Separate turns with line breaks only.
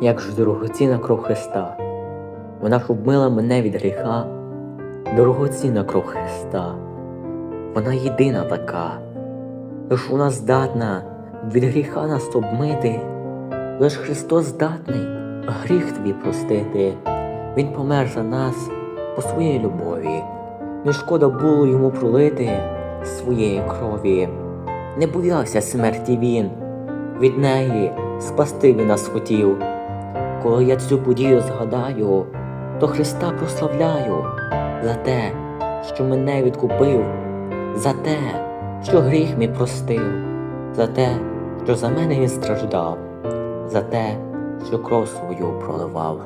як ж дорогоцінна кров Христа. Вона ж обмила мене від гріха, дорогоцінна кров Христа. Вона єдина така, лиш вона здатна від гріха нас обмити, лиш Христос здатний гріх твій простити. Він помер за нас по своїй любові. Не шкода було йому пролити своєї крові. Не боявся смерті він, від неї спасти він нас хотів. Коли я цю подію згадаю, то Христа прославляю за те, що мене відкупив, за те, що гріх мій простив, за те, що за мене він страждав, за те, що кров свою проливав.